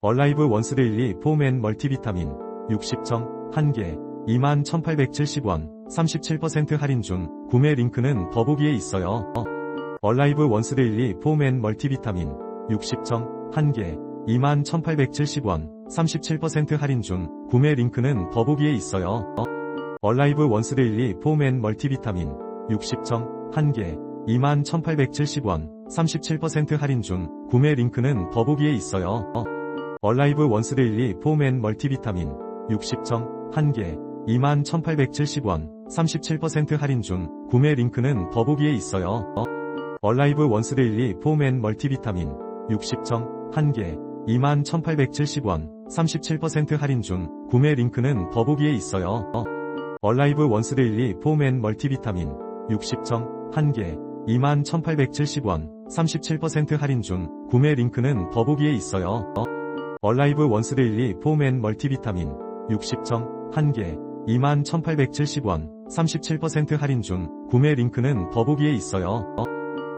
얼라이브 원스데일리 폼앤 멀티비타민 60점 1개 21,870원 37% 할인 중 구매 링크는 더보기에 있어요. 어. 얼라이브 원스데일리 폼앤 멀티비타민 60점 1개 21,870원 37% 할인 중 구매 링크는 더보기에 있어요. 어. 얼라이브 원스데일리 폼앤 멀티비타민 60점 1개 21,870원 37% 할인 중 구매 링크는 더보기에 있어요. 어. 얼라이브 원스데일리 폼앤 멀티비타민 60점 1개 21,870원 37% 할인 중 구매 링크는 더보기에 있어요. 어. 얼라이브 원스데일리 폼앤 멀티비타민 60점 1개 21,870원 37% 할인 중 구매 링크는 더보기에 있어요. 어. 얼라이브 원스데일리 폼앤 멀티비타민 60점 1개 21,870원 37% 할인 중 구매 링크는 더보기에 있어요. 어. 얼라이브 원스데일리 폼앤 멀티비타민 60점 1개 21,870원 37% 할인 중 구매 링크는 더보기에 있어요. 어.